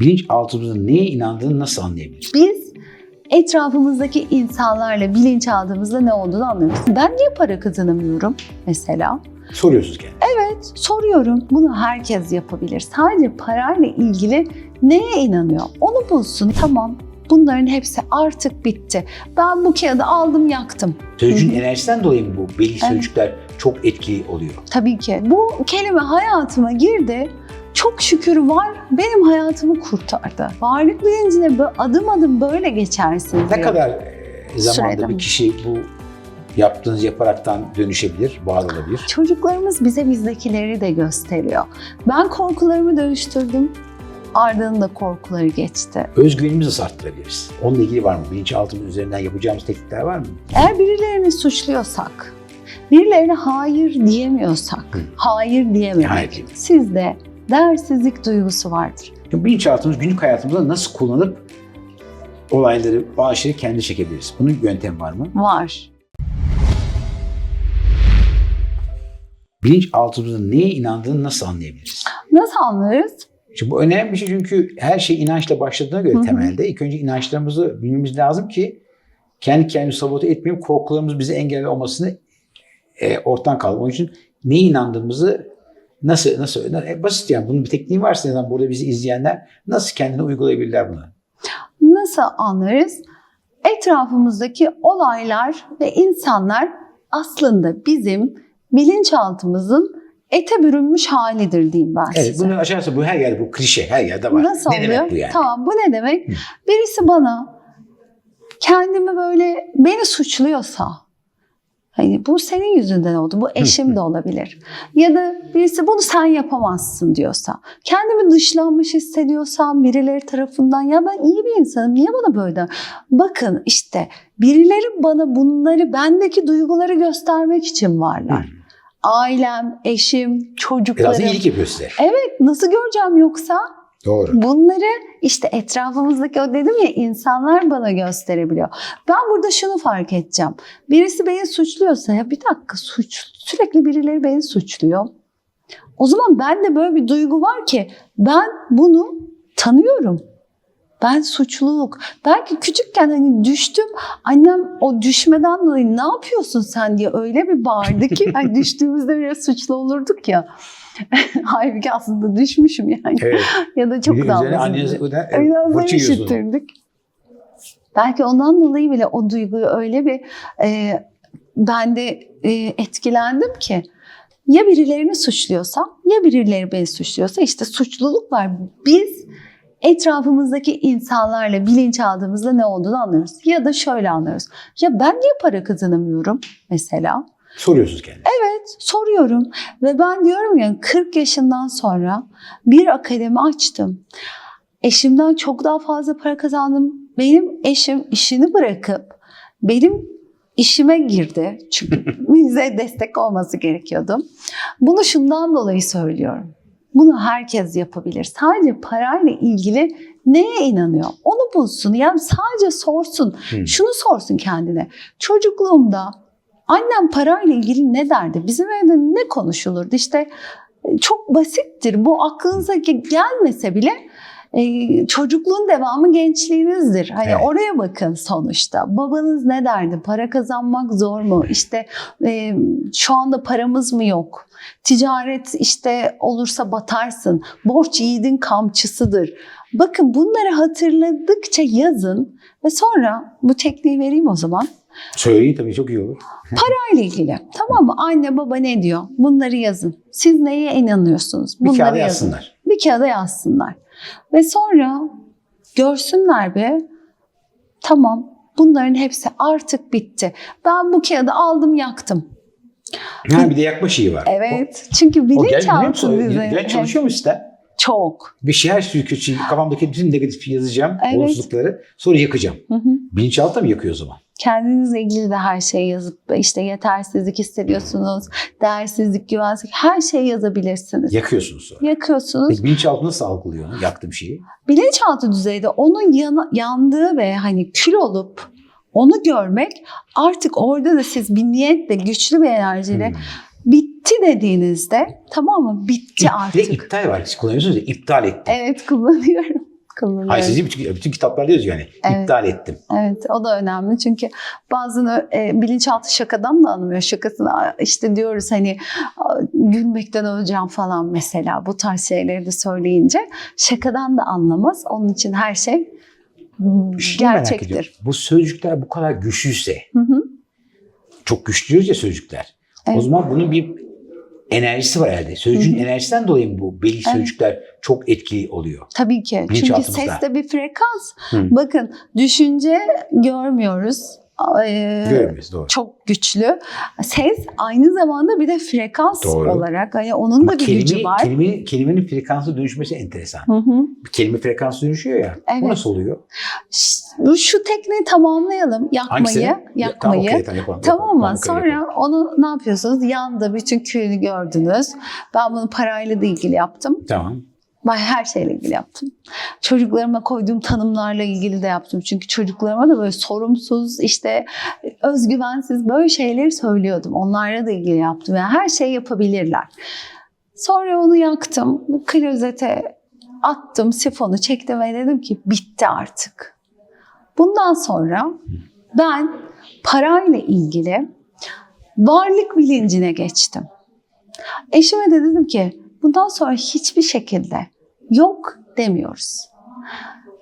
Bilinçaltımızın neye inandığını nasıl anlayabiliriz? Biz etrafımızdaki insanlarla bilinçaltımızda ne olduğunu anlıyoruz. Ben niye para kazanamıyorum mesela? Soruyorsunuz kendinize. Evet, soruyorum. Bunu herkes yapabilir. Sadece parayla ilgili neye inanıyor? Onu bulsun. Tamam. Bunların hepsi artık bitti. Ben bu kağıdı aldım yaktım. Sözcüğün enerjisinden dolayı mı bu belli Evet. sözcükler çok etkili oluyor? Tabii ki. Bu kelime hayatıma girdi. Çok şükür var. Benim hayatımı kurtardı. Varlık bilincine adım adım böyle geçersin. Ne diyor. kadar e, zamanda Sürede bir kişi bu yaptığınız yaparaktan dönüşebilir, var olabilir? Çocuklarımız bize bizdekileri de gösteriyor. Ben korkularımı dönüştürdüm. Arda'nın da korkuları geçti. Özgüvenimizi nasıl arttırabiliriz? Onunla ilgili var mı? Bilinçaltımız üzerinden yapacağımız teknikler var mı? Eğer birilerini suçluyorsak, birilerine hayır diyemiyorsak, hayır diyememek, Hayır diyememek. sizde değersizlik duygusu vardır. Çünkü bilinçaltımız günlük hayatımızda nasıl kullanıp olayları, şeyleri kendi çekebiliriz. Bunun bir yöntemi var mı? Var. Bilinçaltımızın neye inandığını nasıl anlayabiliriz? Nasıl anlarız? Şimdi bu önemli bir şey çünkü her şey inançla başladığına göre Hı hı. temelde ilk önce inançlarımızı bilmemiz lazım ki kendi kendimizi sabote etmeyip korkularımız bizi engelli olmasını e, ortadan kaldır. Onun için neye inandığımızı nasıl nasıl e, basit yani bunun bir tekniği varsa neden burada bizi izleyenler nasıl kendine uygulayabilirler bunu? Nasıl anlarız? Etrafımızdaki olaylar ve insanlar aslında bizim bilinçaltımızın ete bürünmüş halidir diyeyim ben Evet size. bunu açarsa bu her yerde bu klişe her yerde var. Nasıl ne oluyor? demek bu yani? Tamam bu ne demek? Hı. Birisi bana kendimi böyle beni suçluyorsa hani bu senin yüzünden oldu. Bu eşim de olabilir. Ya da birisi bunu sen yapamazsın diyorsa. Kendimi dışlanmış hissediyorsam birileri tarafından ya ben iyi bir insanım niye bana böyle? Bakın işte birileri bana bunları bendeki duyguları göstermek için varlar. Ailem, eşim, Biraz çocuklarım. iyilik yapıyor size. Evet nasıl göreceğim yoksa? Doğru. Bunları işte etrafımızdaki o dedim ya insanlar bana gösterebiliyor. Ben burada şunu fark edeceğim. Birisi beni suçluyorsa ya bir dakika suç sürekli birileri beni suçluyor. O zaman bende böyle bir duygu var ki ben bunu tanıyorum. Ben suçluluk. Belki küçükken hani düştüm. Annem o düşmeden dolayı ne yapıyorsun sen diye öyle bir bağırdı ki hani düştüğümüzde biraz suçlu olurduk ya. Halbuki aslında düşmüşüm yani. Evet. Ya da çok öden, Biraz da işittirdik. Belki ondan dolayı bile o duyguyu öyle bir e, ben de e, etkilendim ki ya birilerini suçluyorsam ya birileri beni suçluyorsa işte suçluluk var. Biz etrafımızdaki insanlarla bilinçaltımızda ne olduğunu anlıyoruz. Ya da şöyle anlıyoruz. Ya ben niye para kazanamıyorum mesela? Soruyorsunuz kendinize. Evet soruyorum ve ben diyorum ya 40 yaşından sonra bir akademi açtım. Eşimden çok daha fazla para kazandım. Benim eşim işini bırakıp benim işime girdi. Çünkü bize destek olması gerekiyordu. Bunu şundan dolayı söylüyorum. Bunu herkes yapabilir. Sadece parayla ilgili neye inanıyor? Onu bulsun. Yani sadece sorsun. Hmm. Şunu sorsun kendine. Çocukluğumda annem parayla ilgili ne derdi? Bizim evde ne konuşulurdu? İşte e, çok basittir. Bu aklınıza ge- gelmese bile e, çocukluğun devamı gençliğinizdir. Hani Evet. oraya bakın sonuçta. Babanız ne derdi? Para kazanmak zor mu? İşte e, şu anda paramız mı yok? Ticaret işte olursa batarsın. Borç yiğidin kamçısıdır. Bakın bunları hatırladıkça yazın ve sonra bu tekniği vereyim o zaman. Söyleyin tabii çok iyi olur. Parayla ilgili. Tamam mı? Anne baba ne diyor? Bunları yazın. Siz neye inanıyorsunuz? Bir Bunları kağıda yazın. yazsınlar. Bir kağıda yazsınlar. Ve sonra görsünler be. Tamam bunların hepsi artık bitti. Ben bu kağıdı aldım yaktım. Ha bir de yakma şeyi var. Evet. Çünkü O, biliyor bilinçaltı bize. Ben çalışıyor mu sizde? Çok. Bir şey şeyi kötü, kafamdaki bütün negatif yazacağım, Evet. olumsuzlukları sonra yakacağım. Hı hı. Bilinçaltı mı yakıyor o zaman? Kendinizle ilgili de her şeyi yazıp işte yetersizlik hissediyorsunuz, değersizlik, güvensizlik her şeyi yazabilirsiniz. Yakıyorsunuz sonra. Yakıyorsunuz. Peki bilinçaltı nasıl algılıyor yaktığım şeyi? bilinçaltı düzeyde onun yana- yandığı ve hani kül olup onu görmek artık orada da siz bir niyetle güçlü bir enerjiyle Hmm. bitti dediğinizde tamam mı? Bitti de artık. iptal var. Kullanıyorsunuz ya iptal etti. Evet kullanıyorum. Kullanıyorum. Ay sizi bütün, bütün kitaplarda yazıyor yani. Evet. İptal ettim. Evet o da önemli çünkü bazen e, bilinçaltı şakadan da anlamıyor. Şakasını "Aa, işte diyoruz hani "Aa, gülmekten öleceğim falan mesela bu tarz şeyleri de söyleyince şakadan da anlamaz. Onun için her şey ediyorum. gerçektir. Bu sözcükler bu kadar güçlüyse, Hı hı. çok güçlü diyoruz ya sözcükler. O Evet. zaman bunun bir enerjisi var herhalde. Sözcüğün Hı hı. enerjisinden dolayı mı bu belli Evet. sözcükler çok etkili oluyor? Tabii ki. Çünkü ses de bir frekans. Hı. Bakın düşünce görmüyoruz. Görmüyoruz doğru. çok güçlü. Ses aynı zamanda bir de frekans Doğru. olarak hani onun Ama da bir kelime, gücü var. Kelimenin, kelimenin frekansı dönüşmesi enteresan. Hı hı. Bir kelime frekansı dönüşüyor ya. Evet. Bu nasıl oluyor? Ş- Bu şu tekniği tamamlayalım. Yakmayı, Hangisi? Ya, yakmayı. Tamam, okey, tamam, yapalım, Tamam mı? Tamam, okey, yapalım. Sonra onu ne yapıyorsunuz? Yanda bütün külünü gördünüz. Ben bunu parayla da ilgili yaptım. Tamam. Ben her şeyle ilgili yaptım. Çocuklarıma koyduğum tanımlarla ilgili de yaptım. Çünkü çocuklarıma da böyle sorumsuz, işte özgüvensiz böyle şeyleri söylüyordum. Onlarla da ilgili yaptım. Yani her şeyi yapabilirler. Sonra onu yaktım. Klozete attım, sifonu çektim ve dedim ki bitti artık. Bundan sonra ben parayla ilgili varlık bilincine geçtim. Eşime de dedim ki bundan sonra hiçbir şekilde yok demiyoruz.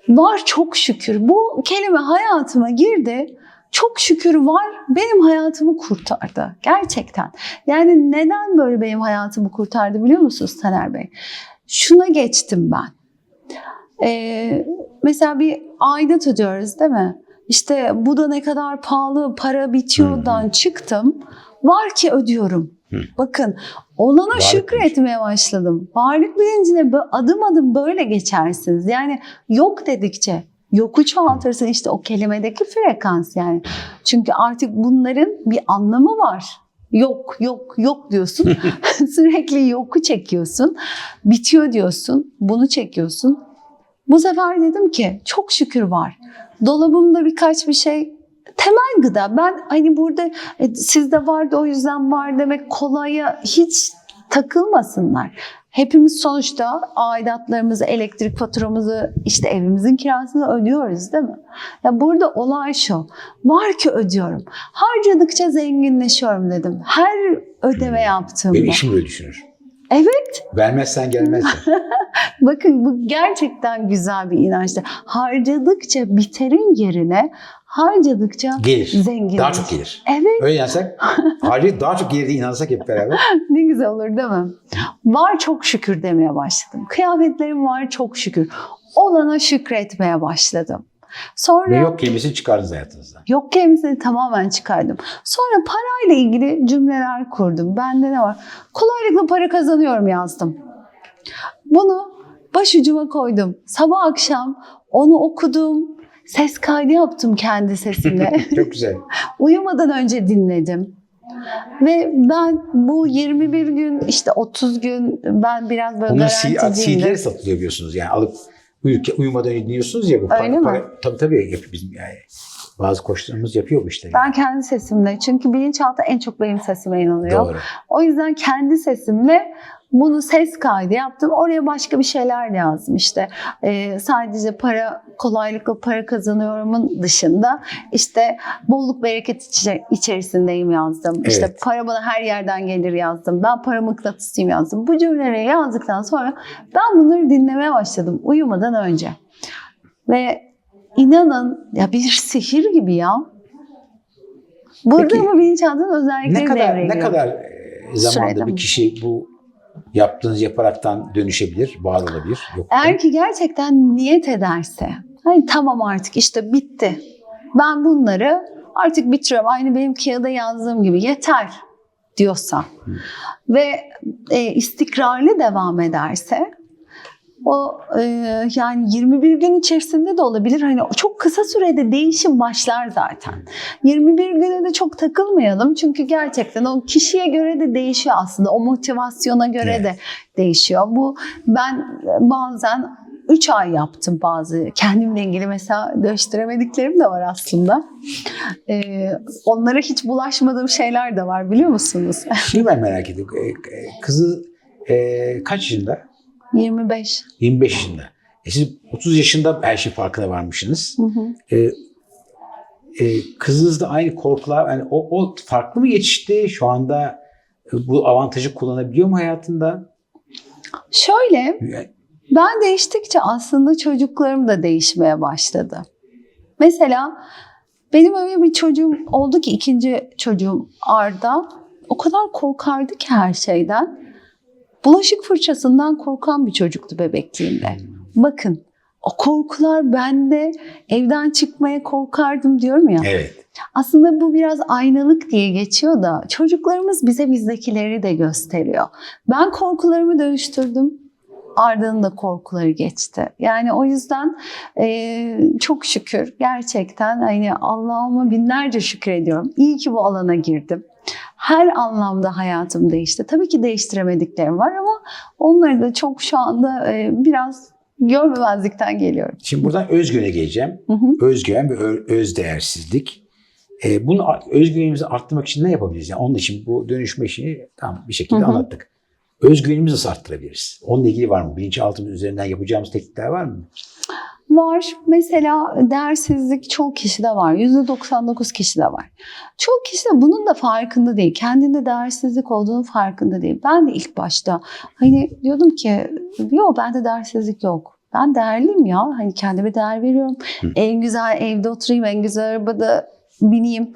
Var çok şükür. Bu kelime hayatıma girdi. Çok şükür var benim hayatımı kurtardı. Gerçekten. Yani neden böyle benim hayatımı kurtardı biliyor musunuz Taner Bey? Şuna geçtim ben. Ee, mesela bir aidat ödüyoruz değil mi? İşte bu da ne kadar pahalı para bitiyordan çıktım. Var ki ödüyorum. Hı. Bakın olana Varlık şükretmeye başladım. Varlık bilincine adım adım böyle geçersiniz. Yani yok dedikçe yoku çoğaltırsın işte o kelimedeki frekans yani. Çünkü artık bunların bir anlamı var. Yok, yok, yok diyorsun. Sürekli yoku çekiyorsun. Bitiyor diyorsun. Bunu çekiyorsun. Bu sefer dedim ki çok şükür var. Dolabımda birkaç bir şey temel gıda. Ben hani burada e, sizde vardı o yüzden var demek kolaya hiç takılmasınlar. Hepimiz sonuçta aidatlarımızı, elektrik faturamızı, işte evimizin kirasını ödüyoruz değil mi? Ya burada olay şu. Var ki ödüyorum. Harcadıkça zenginleşiyorum dedim. Her ödeme yaptığımda. Benim işim böyle düşünür. Evet. Vermezsen gelmez de. Bakın bu gerçekten güzel bir inançtı. Harcadıkça biterin yerine harcadıkça Gelir. zengin. Daha çok gelir. Evet Öyle yansak, harcayıp daha çok gelir diye inansak hep beraber. ne güzel olur değil mi? Var çok şükür demeye başladım. Kıyafetlerim var çok şükür. Olana şükretmeye başladım. Sonra Ve yok kelimesini çıkardınız hayatınızdan. Yok kelimesini tamamen çıkardım. Sonra parayla ilgili cümleler kurdum. Bende ne var? Kolaylıkla para kazanıyorum yazdım. Bunu başucuma koydum. Sabah akşam onu okudum. Ses kaydı yaptım kendi sesimle. Çok güzel. Uyumadan önce dinledim. Ve ben bu 21 gün işte 30 gün ben biraz böyle garanticiyim. CD'leri satılıyor biliyorsunuz yani alıp uyurken, uyumadan önce dinliyorsunuz ya bu para, Öyle mi? para- tabii tabii yapıyor bizim yani. Bazı koçlarımız yapıyor bu işleri. Ben kendi sesimle çünkü bilinçaltı en çok benim sesime inanıyor. Doğru. O yüzden kendi sesimle bunu ses kaydı yaptım. Oraya başka bir şeyler de yazdım işte. Ee, sadece para kolaylıkla para kazanıyorumun dışında işte bolluk bereket içe- içerisindeyim yazdım. İşte Evet. para bana her yerden gelir yazdım. Ben para mıknatısıyım yazdım. Bu cümleleri yazdıktan sonra ben bunları dinlemeye başladım uyumadan önce. Ve inanın ya bir sihir gibi ya. Burada Peki, ama bilinçaltının özellikleri Ne kadar devreye ne kadar e, zamanda mi? bir kişi bu yaptığınız yaparaktan dönüşebilir, var olabilir? Yok. mu? Eğer ki gerçekten niyet ederse, hani tamam artık işte bitti. Ben bunları artık bitiriyorum. Aynı benim kağıda yazdığım gibi yeter diyorsa ve e, istikrarlı devam ederse o e, yani 21 gün içerisinde de olabilir. Hani çok kısa sürede değişim başlar zaten. 21 güne de çok takılmayalım. Çünkü gerçekten o kişiye göre de değişiyor aslında. O motivasyona göre Evet. de değişiyor. Bu ben bazen 3 ay yaptım bazı kendimle ilgili mesela değiştiremediklerim de var aslında. Ee, onlara hiç bulaşmadığım şeyler de var biliyor musunuz? Şeyi ben merak ediyorum. E, e, Kızı e, kaç yaşında? 25. 25 yaşında. E siz 30 yaşında her şey farkına varmışsınız. Hı hı. E, e, kızınız da aynı korkular, yani o, o farklı mı yetişti? Şu anda e, bu avantajı kullanabiliyor mu hayatında? Şöyle Ben değiştikçe aslında çocuklarım da değişmeye başladı. Mesela benim öyle bir çocuğum oldu ki ikinci çocuğum Arda o kadar korkardı ki her şeyden. Bulaşık fırçasından korkan bir çocuktu bebekliğinde. Bakın o korkular bende evden çıkmaya korkardım diyorum ya. Evet. Aslında bu biraz aynalık diye geçiyor da çocuklarımız bize bizdekileri de gösteriyor. Ben korkularımı dönüştürdüm. Arda'nın da korkuları geçti. Yani o yüzden e, çok şükür gerçekten hani Allah'ıma binlerce şükür ediyorum. İyi ki bu alana girdim. Her anlamda hayatım değişti. Tabii ki değiştiremediklerim var ama onları da çok şu anda e, biraz görmemezlikten geliyorum. Şimdi buradan özgüvene geleceğim. Hı hı. Özgüven ve ö- özdeğersizlik. E, bunu özgüvenimizi arttırmak için ne yapabiliriz? Yani onun için bu dönüşme işini tam bir şekilde Hı hı. anlattık. Özgüvenimizi nasıl arttırabiliriz? Onunla ilgili var mı? Bilinçaltımız üzerinden yapacağımız teknikler var mı? Var. Mesela değersizlik çok kişide var. %99 kişide var. Çok kişi de bunun da farkında değil. Kendinde değersizlik olduğunu farkında değil. Ben de ilk başta hani diyordum ki yok bende değersizlik yok. Ben değerliyim ya. Hani kendime değer veriyorum. Hı. En güzel evde oturayım, en güzel arabada bineyim.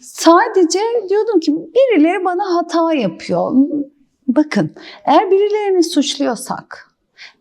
Sadece diyordum ki birileri bana hata yapıyor. Bakın eğer birilerini suçluyorsak,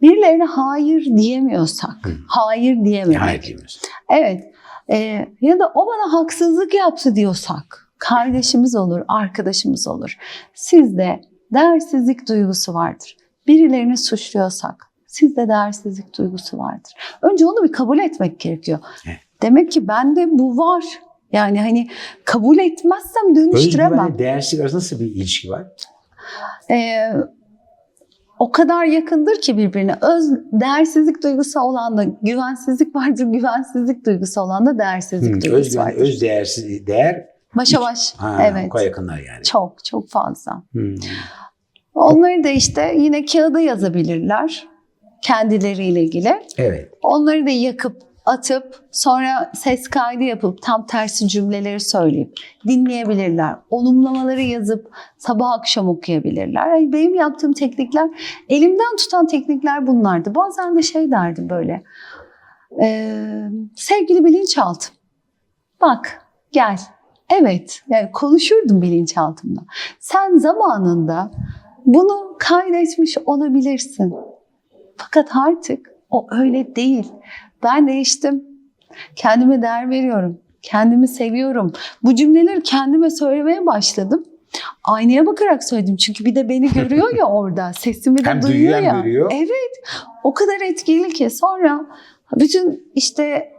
birilerine hayır diyemiyorsak, Hı. hayır diyememek. Hayır diyemiyoruz. Evet. Ee, ya da o bana haksızlık yaptı diyorsak, kardeşimiz olur, arkadaşımız olur. Sizde değersizlik duygusu vardır. Birilerini suçluyorsak, sizde değersizlik duygusu vardır. Önce onu bir kabul etmek gerekiyor. Evet. Demek ki bende bu var. Yani hani kabul etmezsem dönüştüremem. Özgüvenle değersizlik arasında nasıl bir ilişki var? Ee, o kadar yakındır ki birbirine. Öz değersizlik duygusu olan da güvensizlik vardır. Güvensizlik duygusu olan da değersizlik Hmm, duygusu özgüven, vardır. öz değersiz değer Başa baş. ha, evet. o yakınlar yani. Çok çok fazla. Hmm. Onları da işte yine kağıda yazabilirler. Kendileriyle ilgili. Evet. Onları da yakıp atıp sonra ses kaydı yapıp tam tersi cümleleri söyleyip dinleyebilirler. Olumlamaları yazıp sabah akşam okuyabilirler. Yani benim yaptığım teknikler elimden tutan teknikler bunlardı. Bazen de şey derdim böyle. "Ee, sevgili bilinçaltım bak gel. Evet yani konuşurdum bilinçaltımda. Sen zamanında bunu kaydetmiş olabilirsin. Fakat artık o öyle değil. Ben değiştim. Kendime değer veriyorum. Kendimi seviyorum. Bu cümleleri kendime söylemeye başladım. Aynaya bakarak söyledim. Çünkü bir de beni görüyor ya orada. Sesimi de Hem duyuyor hem ya. görüyor. Evet. O kadar etkili ki. Sonra bütün işte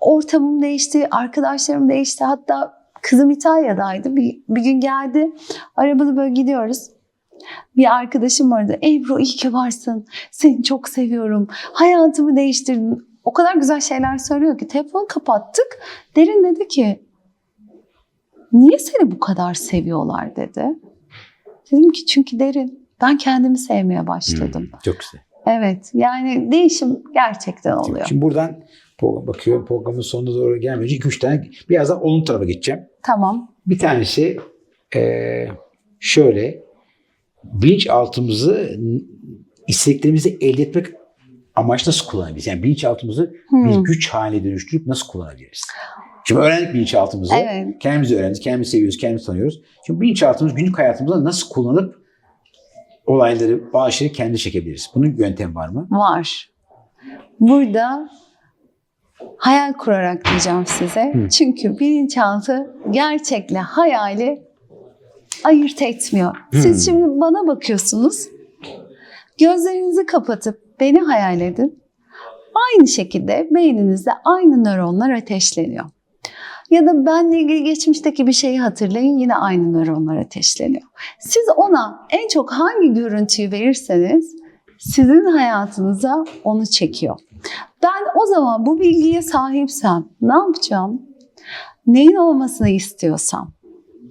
ortamım değişti. Arkadaşlarım değişti. Hatta kızım İtalya'daydı. Bir, bir gün geldi. Arabada böyle gidiyoruz. Bir arkadaşım vardı. Ebru iyi ki varsın. Seni çok seviyorum. Hayatımı değiştirdin. O kadar güzel şeyler söylüyor ki telefonu kapattık. Derin dedi ki niye seni bu kadar seviyorlar dedi. Dedim ki çünkü derin. Ben kendimi sevmeye başladım. Hmm, Çok güzel. Evet yani değişim gerçekten oluyor. Şimdi buradan bakıyorum programın sonuna doğru gelmeden önce 2-3 tane biraz daha olumlu tarafa geçeceğim. Tamam. Bir tanesi eee, şöyle bilinçaltımızı n- isteklerimizi elde etmek amaçlı nasıl kullanabiliriz? Yani bilinçaltımızı Hmm. bir güç haline dönüştürüp nasıl kullanabiliriz? Şimdi öğrendik bilinçaltımızı. Evet. Kendimizi öğrendik, kendimizi seviyoruz, kendimizi tanıyoruz. Şimdi bilinçaltımızı günlük hayatımızda nasıl kullanıp olayları, bazı şeyleri kendi çekebiliriz. Bunun bir yöntemi var mı? Var. Burada hayal kurarak diyeceğim size. Hı. Çünkü bilinçaltı gerçekle hayali ayırt etmiyor. Siz Hı. şimdi bana bakıyorsunuz. Gözlerinizi kapatıp beni hayal edin. Aynı şekilde beyninizde aynı nöronlar ateşleniyor. Ya da benle ilgili geçmişteki bir şeyi hatırlayın yine aynı nöronlar ateşleniyor. Siz ona en çok hangi görüntüyü verirseniz sizin hayatınıza onu çekiyor. Ben o zaman bu bilgiye sahipsem ne yapacağım? Neyin olmasını istiyorsam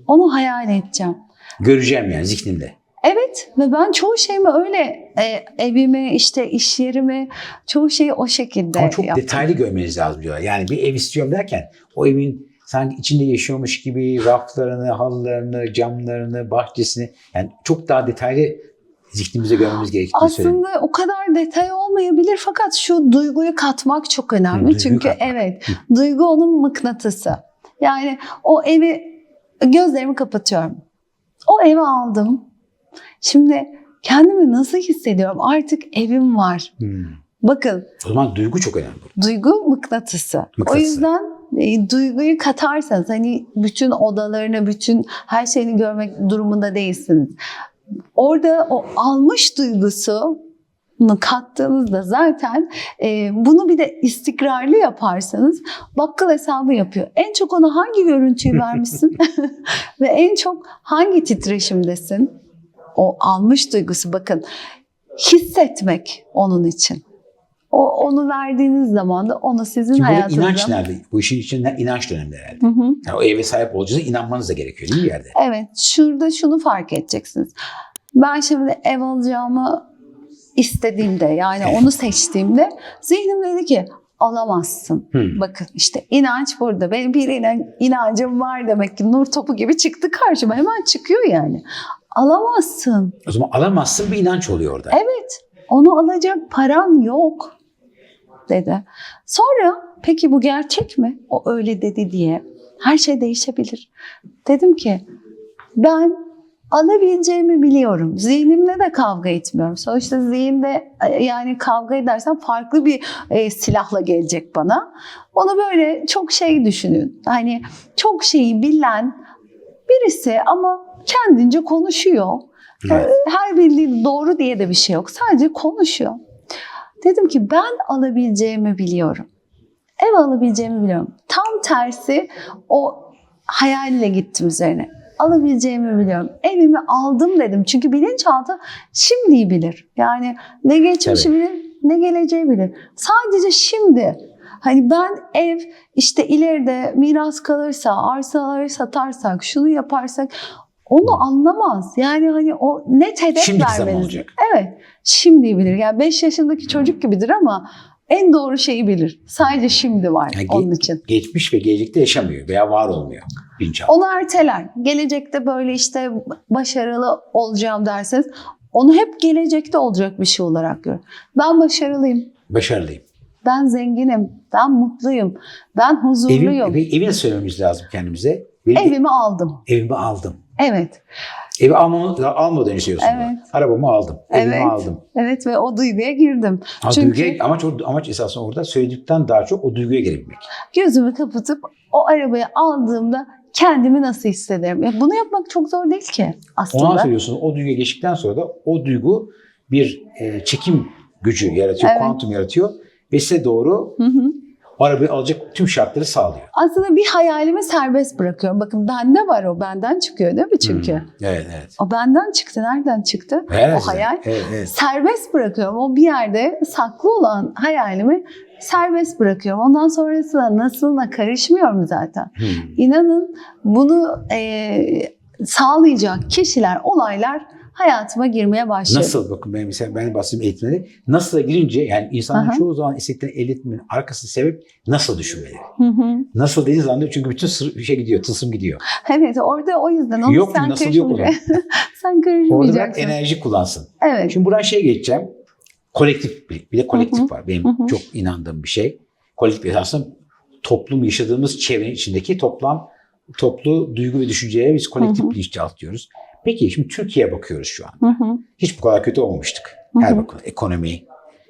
onu hayal edeceğim. Göreceğim yani zihnimde. Evet ve ben çoğu şeyimi öyle e, evimi işte iş yerimi çoğu şeyi o şekilde Ama çok yaptım. detaylı görmeniz lazım diyorlar. Yani bir ev istiyorum derken o evin sanki içinde yaşıyormuş gibi raflarını, halılarını, camlarını, bahçesini yani çok daha detaylı zihnimize görmemiz gerektiğini. Aslında o kadar detay olmayabilir fakat şu duyguyu katmak çok önemli. Hı, duyguyu Çünkü katmak. evet duygu onun mıknatısı. Yani o evi gözlerimi kapatıyorum. O evi aldım. Şimdi kendimi nasıl hissediyorum? Artık evim var. Hmm. Bakın O zaman duygu çok önemli. duygu mıknatısı. O Mıknatısı. yüzden e, duyguyu katarsanız hani bütün odalarını, bütün her şeyini görmek durumunda değilsiniz. Orada o almış duygusu kattığınızda zaten e, bunu bir de istikrarlı yaparsanız bakkal hesabı yapıyor. En çok ona hangi görüntüyü vermişsin ve en çok hangi titreşimdesin? O almış duygusu bakın hissetmek onun için. O onu verdiğiniz zaman da onu sizin Şimdi hayatınızda. inanç nerede? Bu işin içinde inanç önemli herhalde. Hı hı. Yani o eve sahip olacağınıza inanmanız da gerekiyor değil mi yerde? Evet, şurada şunu fark edeceksiniz. Ben şimdi ev alacağımı istediğimde yani Evet. onu seçtiğimde zihnim dedi ki alamazsın. Hmm. Bakın işte inanç burada. Benim bir inan- inancım var demek ki nur topu gibi çıktı karşıma. Hemen çıkıyor yani. Alamazsın. O zaman alamazsın bir inanç oluyor orada. Evet. Onu alacak paran yok dedi. Sonra peki bu gerçek mi? O öyle dedi diye. Her şey değişebilir. Dedim ki ben alabileceğimi biliyorum. Zihnimle de kavga etmiyorum. Sonuçta zihinde e, yani kavga edersem farklı bir e, silahla gelecek bana. Onu böyle çok şey düşünün. Hani çok şeyi bilen birisi ama kendince konuşuyor. Evet. Her bildiği doğru diye de bir şey yok. Sadece konuşuyor. Dedim ki ben alabileceğimi biliyorum. Ev alabileceğimi biliyorum. Tam tersi o hayalle gittim üzerine. Alabileceğimi biliyorum. Evimi aldım dedim. Çünkü bilinçaltı şimdiyi bilir. Yani ne geçmişi Tabii. bilir ne geleceği bilir. Sadece şimdi. Hani ben ev işte ileride miras kalırsa, arsaları satarsak, şunu yaparsak onu anlamaz. Yani hani o net hedef Şimdiki vermeniz. olacak. Evet. Şimdi bilir. Yani 5 yaşındaki çocuk gibidir ama en doğru şeyi bilir. Sadece şimdi var Yani onun için. Geçmiş ve gelecekte yaşamıyor veya var olmuyor bilinçaltı. Onu erteler. Gelecekte böyle işte başarılı olacağım derseniz onu hep gelecekte olacak bir şey olarak gör. Ben başarılıyım. Başarılıyım. Ben zenginim. Ben mutluyum. Ben huzurluyum. Evi, evi, evi nasıl söylememiz lazım kendimize? Benim Evimi aldım. evimi aldım. Evet. Evi almam, almadan önce söylüyorsun. Evet. bunu. Arabamı aldım. Evimi Evet. aldım. Evet ve o duyguya girdim. Ha, Çünkü- duyguya, amaç, amaç esasında orada söyledikten daha çok o duyguya gelebilmek. Gözümü kapatıp o arabayı aldığımda kendimi nasıl hissederim? Ya bunu yapmak çok zor değil ki aslında. Ondan söylüyorsun o duyguya geçtikten sonra da o duygu bir e, çekim gücü yaratıyor, Evet. kuantum yaratıyor ve size doğru Hı hı. Arabayı alacak tüm şartları sağlıyor. Aslında bir hayalimi serbest bırakıyorum. Bakın bende var o benden çıkıyor değil mi çünkü? Hmm. Evet, evet. O benden çıktı. Nereden çıktı? Herhalde. O hayal. Evet, evet. Serbest bırakıyorum. O bir yerde saklı olan hayalimi serbest bırakıyorum. Ondan sonrasında nasılına karışmıyorum zaten. Hmm. İnanın bunu eee, sağlayacak kişiler, olaylar hayatıma girmeye başladı. Nasıl bakın ben mesela ben bahsettiğim eğitimde nasıl'a girince yani insanın Aha. çoğu zaman isteklerini elde etmenin arkasında sebep nasıl düşünmeleri. Hı hı. Nasıl dediğin zaman çünkü bütün sır, şey gidiyor, tılsım gidiyor. Evet orada o yüzden onu Yok sen Nasıl yok o zaman? karışmayacaksın. sen Orada enerji kullansın. Evet. Şimdi buradan şeye geçeceğim. Kolektif bir, bir de kolektif Hı hı. var. Benim Hı hı. çok inandığım bir şey. Kolektif aslında toplum yaşadığımız çevrenin içindeki toplam toplu duygu ve düşüncelere biz kolektif bilinçaltı diyoruz. Peki şimdi Türkiye'ye bakıyoruz şu an. Hı hı. Hiç bu kadar kötü olmamıştık. Hı Her bakın ekonomi,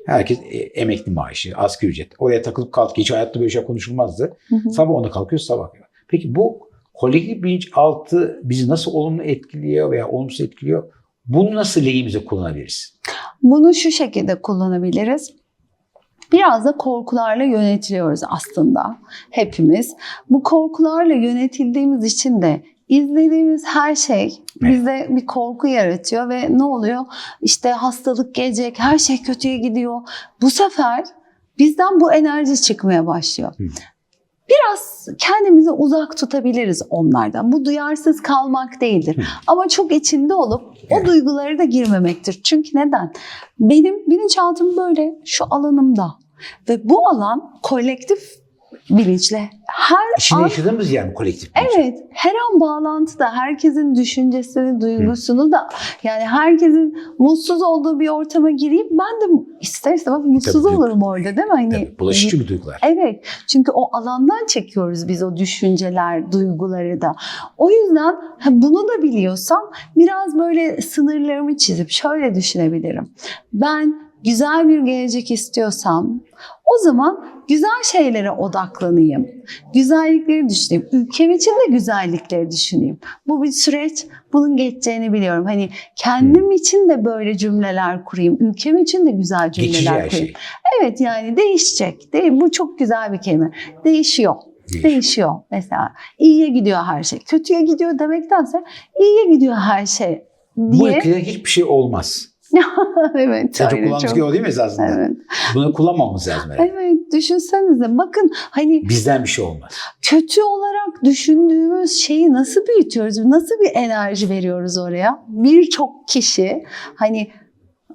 herkes e, emekli maaşı, asgari ücret. Oraya takılıp kaldık. Hiç hayatta böyle şey konuşulmazdı. Hı hı. Sabah onda kalkıyoruz, sabah. Peki bu kolektif bilinçaltı bizi nasıl olumlu etkiliyor veya olumsuz etkiliyor? Bunu nasıl lehimize kullanabiliriz? Bunu şu şekilde kullanabiliriz. Biraz da korkularla yönetiliyoruz aslında hepimiz. Bu korkularla yönetildiğimiz için de izlediğimiz her şey bizde bir korku yaratıyor ve ne oluyor? İşte hastalık gelecek, her şey kötüye gidiyor. Bu sefer bizden bu enerji çıkmaya başlıyor. Hı. biraz kendimizi uzak tutabiliriz onlardan. Bu duyarsız kalmak değildir. Hı. Ama çok içinde olup o Evet. duyguları da girmemektir. Çünkü neden? Benim bilinçaltım böyle şu alanımda ve bu alan kolektif bilinçle her İçinde an yaşadığımız yer mi kolektif? bilinç? Evet, her an bağlantıda herkesin düşüncesini, duygusunu da yani herkesin mutsuz olduğu bir ortama gireyim ben de ister istemez mutsuz Tabii, olurum orada değil mi? Hani Tabii, bulaşıcı bir duygular. Evet, çünkü o alandan çekiyoruz biz o düşünceler, duyguları da. O yüzden bunu da biliyorsam biraz böyle sınırlarımı çizip şöyle düşünebilirim. Ben güzel bir gelecek istiyorsam o zaman güzel şeylere odaklanayım. Güzellikleri düşüneyim. Ülkem için de güzellikleri düşüneyim. Bu bir süreç. Bunun geçeceğini biliyorum. Hani kendim için de böyle cümleler kurayım. Ülkem için de güzel cümleler Geçici kurayım. şey. Evet yani değişecek. Değil, bu çok güzel bir kelime. Değişiyor. Değişiyor. Değişiyor. Mesela iyiye gidiyor her şey. Kötüye gidiyor demektense iyiye gidiyor her şey Bu diye. ülkede hiçbir şey olmaz. evet. Öyle kullanmış çok. o değil mi esasında? Evet. Bunu kullanmamamız lazım herhalde. evet düşünsenize bakın hani Bizden bir şey olmaz. kötü olarak düşündüğümüz şeyi nasıl büyütüyoruz? Nasıl bir enerji veriyoruz oraya? Birçok kişi hani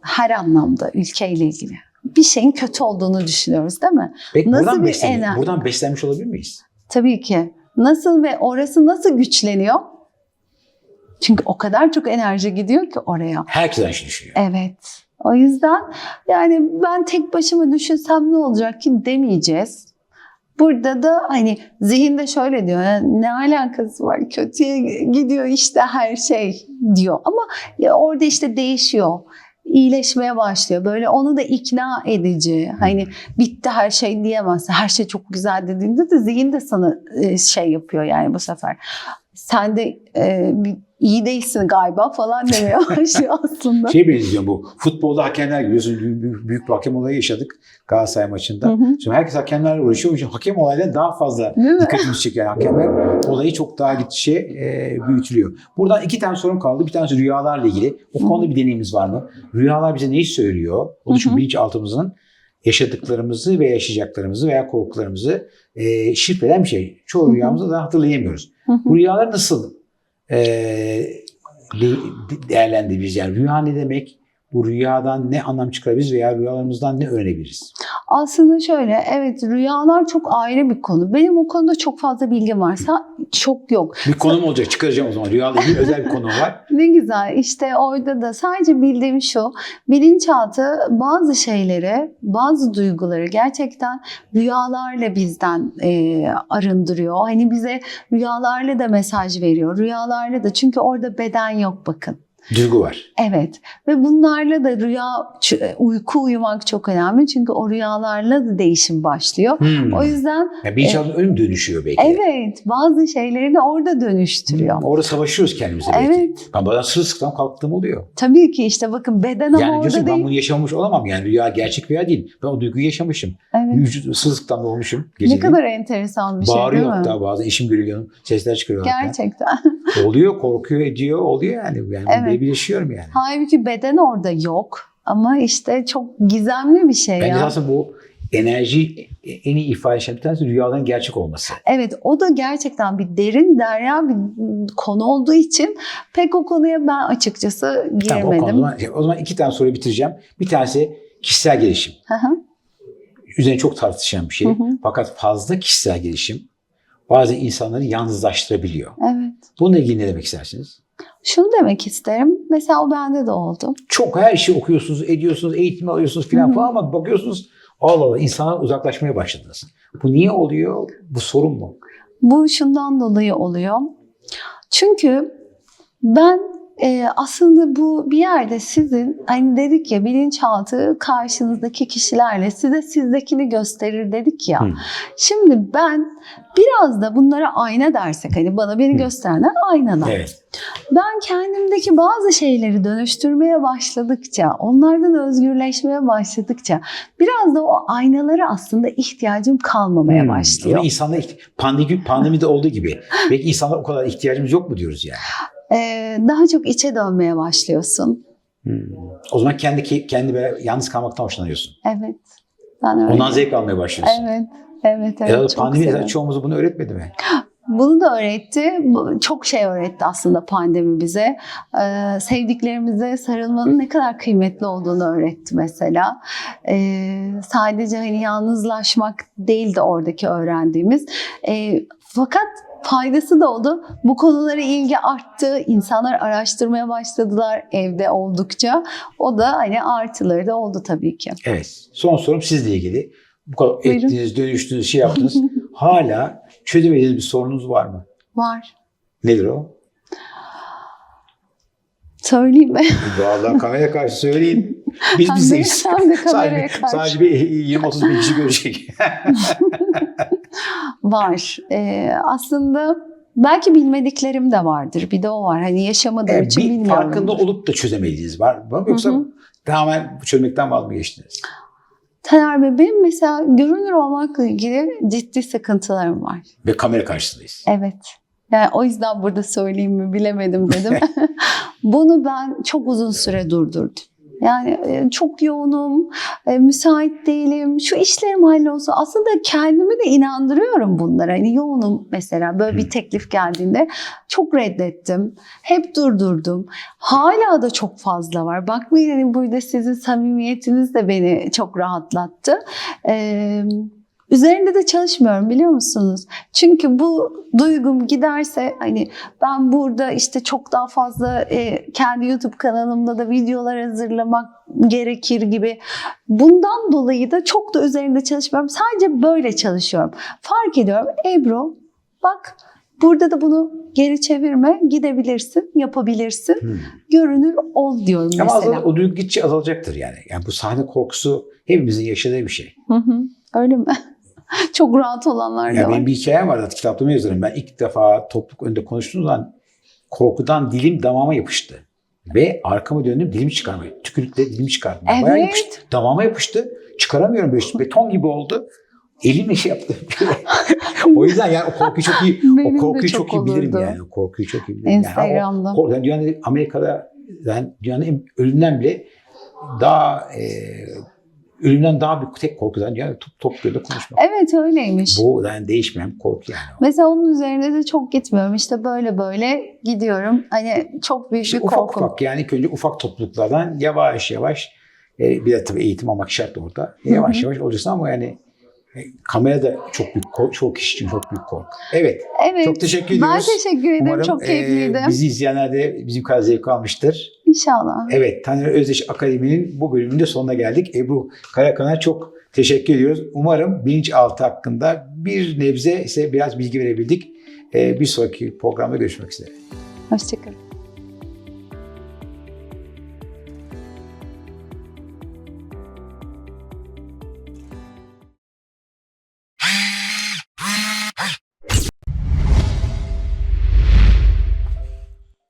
her anlamda ülkeyle ilgili bir şeyin kötü olduğunu düşünüyoruz değil mi? Peki Nasıl buradan, bir enerji? buradan beslenmiş olabilir miyiz? Tabii ki. Nasıl ve orası nasıl güçleniyor? Çünkü o kadar çok enerji gidiyor ki oraya. Herkes aynı şeyi düşünüyor. Evet. O yüzden yani ben tek başıma düşünsem ne olacak ki demeyeceğiz. Burada da hani zihinde şöyle diyor "Ya ne alakası var kötüye gidiyor işte her şey diyor ama orada işte değişiyor iyileşmeye başlıyor böyle onu da ikna edici hani bitti her şey diyemezsin her şey çok güzel dediğinde de zihin de sana e, şey yapıyor yani bu sefer sen de e, iyi değilsin galiba falan demeye başlıyor aslında. Şey benziyor bu. Futbolda hakemler gibi. Büyük, bir hakem olayı yaşadık Galatasaray maçında. Hı hı. Şimdi herkes hakemlerle uğraşıyor. İçin hakem olaylarında daha fazla dikkatimizi çeken hakemler olayı çok daha gittikçe e, büyütülüyor. Buradan iki tane sorum kaldı. Bir tanesi rüyalarla ilgili. O konuda bir deneyimimiz var mı? Rüyalar bize neyi söylüyor? O da şu Hı hı. bilinçaltımızın yaşadıklarımızı ve yaşayacaklarımızı veya korkularımızı e, şifrelen bir şey. Çoğu rüyamızda da hatırlayamıyoruz. Bu rüyalar nasıl e, de- de- değerlendiririz? Yani rüya ne demek? Bu rüyadan ne anlam çıkarabiliriz veya rüyalarımızdan ne öğrenebiliriz? Aslında şöyle, evet rüyalar çok ayrı bir konu. Benim o konuda çok fazla bilgim varsa çok yok. Bir konum olacak çıkaracağım o zaman. Rüyayla ilgili özel bir konu var. Ne güzel işte orada da sadece bildiğim şu, bilinçaltı bazı şeyleri, bazı duyguları gerçekten rüyalarla bizden e, arındırıyor. Hani bize rüyalarla da mesaj veriyor, rüyalarla da çünkü orada beden yok bakın. Duygu var. Evet ve bunlarla da rüya, ç- uyku uyumak çok önemli çünkü o rüyalarla da değişim başlıyor. Hmm. O yüzden Yani bilinçaltı ölüm dönüşüyor belki. evet bazı şeyleri de orada dönüştürüyor. Hmm, Orada savaşıyoruz kendimize belki. Evet Ben bazen sırılsıklam kalktığım oluyor. tabii ki işte bakın beden ama yani orada diyorsun ki ben değil. bunu yaşamamış olamam yani. Rüya gerçek rüya değil. Ben o duyguyu yaşamışım. Evet. Vücut sırılsıklam olmuşum. Ne Geceliğin. kadar enteresan bir şey Bağırıyor değil mi? hatta bazen eşim görüyor sesler çıkıyor. hatta. Gerçekten. Oluyor, korkuyor, ediyor, oluyor yani. Yani Evet. Evet. yaşıyorum yani. Halbuki beden orada yok. Ama işte çok gizemli bir şey Bence ya. aslında bu enerji en iyi ifade bir tanesi rüyaların gerçek olması. Evet o da gerçekten bir derin derya bir konu olduğu için pek o konuya ben açıkçası Tamam, o, konuda, o zaman iki tane soru bitireceğim. Bir tanesi kişisel gelişim. Hı hı, Üzerine çok tartışan bir şey. Hı hı. Fakat fazla kişisel gelişim bazı insanları yalnızlaştırabiliyor. evet. Bununla ilgili ne demek istersiniz? Şunu demek isterim. Mesela o bende de oldu. Çok her şeyi okuyorsunuz, ediyorsunuz, eğitim alıyorsunuz filan falan ama bakıyorsunuz Allah Allah insanlar uzaklaşmaya başladınız. Bu niye oluyor? Bu sorun mu? Bu şundan dolayı oluyor. Çünkü ben e, aslında bu bir yerde sizin hani dedik ya bilinçaltı karşınızdaki kişilerle size sizdekini gösterir dedik ya. Hı. Şimdi ben biraz da bunlara ayna dersek hani bana beni Hı. gösterenler aynalar. Evet. Ben kendimdeki bazı şeyleri dönüştürmeye başladıkça, onlardan özgürleşmeye başladıkça biraz da o aynalara aslında ihtiyacım kalmamaya Hmm. başlıyor. Ama insanlar pandemi, pandemide olduğu gibi. Belki insanlar o kadar ihtiyacımız yok mu diyoruz yani? Ee, daha çok içe dönmeye başlıyorsun. Hmm. O zaman kendi kendi yalnız kalmaktan hoşlanıyorsun. Evet. Ben öyle. Ondan zevk almaya başlıyorsun. Evet. Evet, evet. Ya da pandemi seviyorum. çoğumuzu bunu öğretmedi mi? Bunu da öğretti. Çok şey öğretti aslında pandemi bize. Ee, sevdiklerimize sarılmanın ne kadar kıymetli olduğunu öğretti mesela. Ee, sadece hani yalnızlaşmak değildi oradaki öğrendiğimiz. Ee, fakat faydası da oldu. Bu konulara ilgi arttı. İnsanlar araştırmaya başladılar evde oldukça. O da hani artıları da oldu tabii ki. Evet. Son sorum sizle ilgili. Bu kadar Buyurun. ettiniz, dönüştünüz, şey yaptınız. Hala çözemediğiniz bir sorunuz var mı? Var. Nedir o? Söyleyeyim mi? Vallahi kameraya karşı söyleyin. Biz bizdeyiz. hem de kameraya sadece, karşı. sadece bir 20-30 bin kişi görecek. Var. Ee, aslında belki bilmediklerim de vardır. Bir de o var. Hani yaşamadığım Evet, için bir bilmiyorum. farkında olup da çözemediğiniz var mı? Yoksa Hı hı. tamamen çözmekten vaz mı geçtiniz? Taner Bey benim mesela görünür olmakla ilgili ciddi sıkıntılarım var. Ve kamera karşısındayız. Evet. Yani o yüzden burada söyleyeyim mi bilemedim dedim. Bunu ben çok uzun süre durdurdum. Yani e, çok yoğunum, e, müsait değilim, şu işlerim hallolsun. Aslında kendimi de inandırıyorum bunlara. Hani yoğunum mesela böyle bir teklif geldiğinde çok reddettim. Hep durdurdum. Hala da çok fazla var. Bakmayın hani burada sizin samimiyetiniz de beni çok rahatlattı. Ee, Üzerinde de çalışmıyorum biliyor musunuz? Çünkü bu duygum giderse hani ben burada işte çok daha fazla e, kendi YouTube kanalımda da videolar hazırlamak gerekir gibi. Bundan dolayı da çok da üzerinde çalışmıyorum. Sadece böyle çalışıyorum. Fark ediyorum Ebru bak burada da bunu geri çevirme gidebilirsin yapabilirsin Hmm. görünür ol diyorum Ama mesela. azal, o duygu gittikçe azalacaktır yani. Yani bu sahne korkusu hepimizin yaşadığı bir şey. Hı hı. Öyle mi? çok rahat olanlar da Yani var. benim bir hikayem var. Kitapta yazarım. Ben ilk defa topluluk önünde konuştuğum zaman korkudan dilim damağıma yapıştı. Ve arkama döndüm dilimi çıkarmaya. Tükürükle dilimi çıkardım. Evet. Bayağı yapıştı. Damağıma yapıştı. Çıkaramıyorum böyle beton gibi oldu. Elimle şey yaptım. o yüzden yani o korkuyu çok iyi, Benim o korkuyu çok çok, iyi bilirim olurdu. yani. O korkuyu çok iyi bilirim. Yani Instagram'da. o, korku- yani dünyanın, Amerika'da yani dünyanın en- ölümden bile daha e, ölümden daha büyük tek korku zaten yani top, top böyle konuşmak. Evet öyleymiş. Bu yani değişmeyen korku yani. Mesela onun üzerine de çok gitmiyorum. İşte böyle böyle gidiyorum. Hani çok büyük İşte bir ufak korkum. ufak yani ilk önce ufak topluluklardan yavaş yavaş e, bir de tabii eğitim almak şart orada. Yavaş Hı hı. yavaş olacaksın ama yani kamera da çok büyük çok kişi için çok büyük korku. Evet. Evet. Çok teşekkür ben ediyoruz. teşekkür ederim. Umarım çok e, keyifliydi. bizi izleyenler de bizim kadar zevk almıştır. İnşallah. Evet, Taner Özdeş Akademi'nin bu bölümünde sonuna geldik. Ebru Karakan'a çok teşekkür ediyoruz. Umarım bilinçaltı hakkında bir nebze ise biraz bilgi verebildik. E, bir sonraki programda görüşmek üzere. Hoşçakalın.